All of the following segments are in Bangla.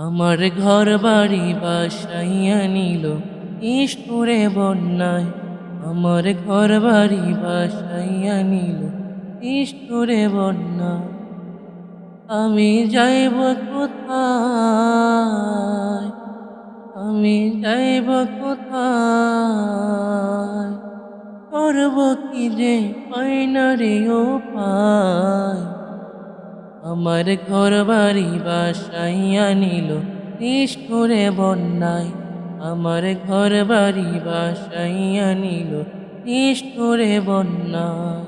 আমার ঘর বাড়ি বাসাইয়া নিল ইষ্টুরে বন্যায়। আমার ঘর বাড়ি বাসাইয়া নিল ইষ্টুরে বন্যায়। আমি যাইব কোথায়? আমি যাইব কোথায়? করব কি যে পাইনারে ও পায় আমার ঘর বাড়ি বাসাইয়া নিল নিষ্ঠুরে বন্যায়। আমার ঘর বাড়ি বাসাইয়া নিল নিষ্ঠুরে বন্যায়।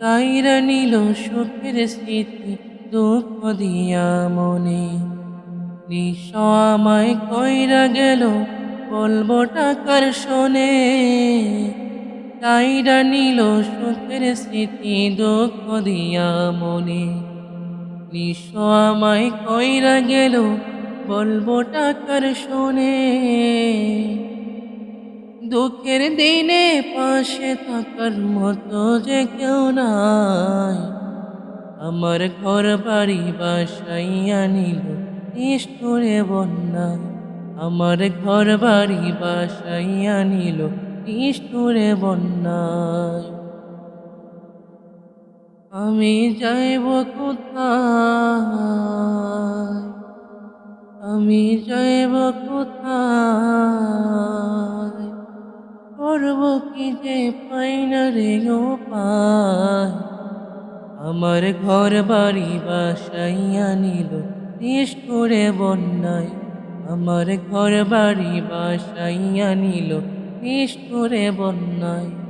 কাইরা নিল সুখের স্মৃতি, দুঃখ দিয়া মনে। নিঃস আমায় কইরা গেল, বলব টাকার শোনে। কাইরা নিল সুখের স্মৃতি, দুঃখ দিয়া মনে। নিঃস আমায় কইরা গেল, বলব টাকার শোনে। দুঃখের দিনে পাশে থাকার মতো যে কেউ নাই। আমার ঘর বাড়ি বাসাইয়া নিল নিষ্ঠুরে বন্যায় আমার ঘর বাড়ি বাসাইয়া নিল নিষ্ঠুরে বন্যায় আমি যাইব কোথায়? আমি যাইব কোথায়? করব কি যে পাই না রে পায় আমার ঘর বাড়ি বাসাইয়া নিল, নিষ্ঠুরে বন্যায়। আমার ঘর বাড়ি বাসাইয়া নিল, নিষ্ঠুরে বন্যায়।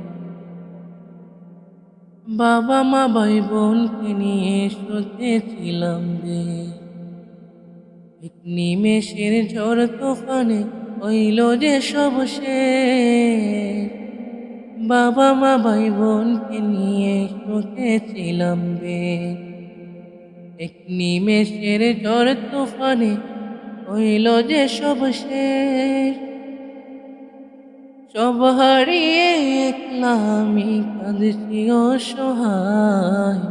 বাবা মা ভাই বোনকে নিয়ে শুতেছিলাম রে নিমেষের ঝড় তুফানে হইল যে সব শেষ। বাবা মা ভাই বোনকে নিয়ে শুতেছিলাম রে এক নিমেষের ঝড় তুফানে হইল যে সব শেষ। সব হারিয়ে একলা আমি কাঁদছি অসহায়।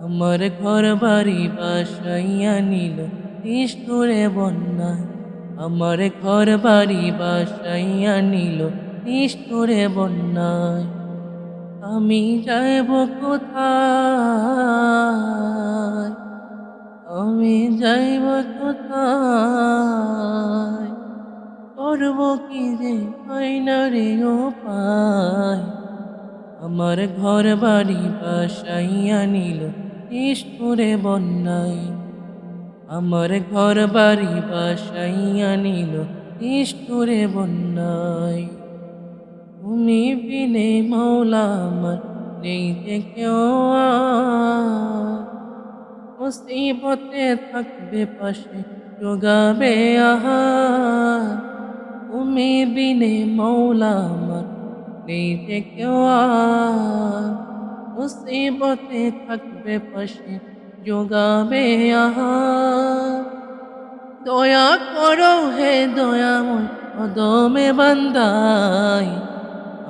আমার ঘর বাড়ি বাসাইয়া নিল নিষ্ঠুরে বন্যায় আমার ঘর বাড়ি বাসাইয়া নিল নিষ্ঠুরে বন্যায় আমি যাইব কোথায়? আমি যাইব কোথায়? করব কি যে পাই না রে ও পায় আমার ঘর বাড়ি বাসাইয়া নিল নিষ্ঠুরে বন্যায়। আমার ঘর বাড়ি বাসাইয়া নিল নিষ্ঠুরে বন্যায়। তুমি বিনে মৌলা আমার নেই যে কেউ মুসিবতে থাকবে পাশে যোগাবে আহা তুমি বিনে মৌলা আমার নেই যে কেউ। মুসিবতে থাকবে পাশে যোগাবে আহা দয়া করো হে দয়াময় কদমে বান্দাই।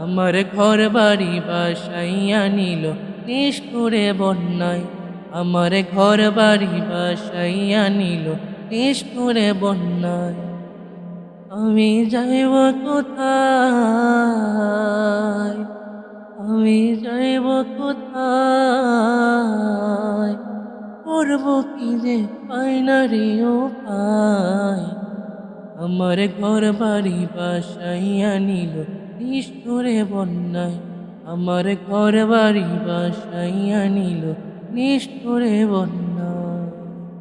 আমার ঘর বাড়ি বাসাইয়া নিল, নিষ্ঠুরে বন্যায়। আমার ঘর বাড়ি বাসাইয়া নিল, নিষ্ঠুরে বন্যায়। আমি যাইব কোথায়? আমি যাইব কোথায়? করব কি যে পাই না রে ও পায় আমার ঘর বাড়ি বাসাইয়া নিল নিষ্ঠুরে বন্যায়। আমার ঘর বাড়ি বাসাইয়া নিল নিষ্ঠুরে বন্যায়।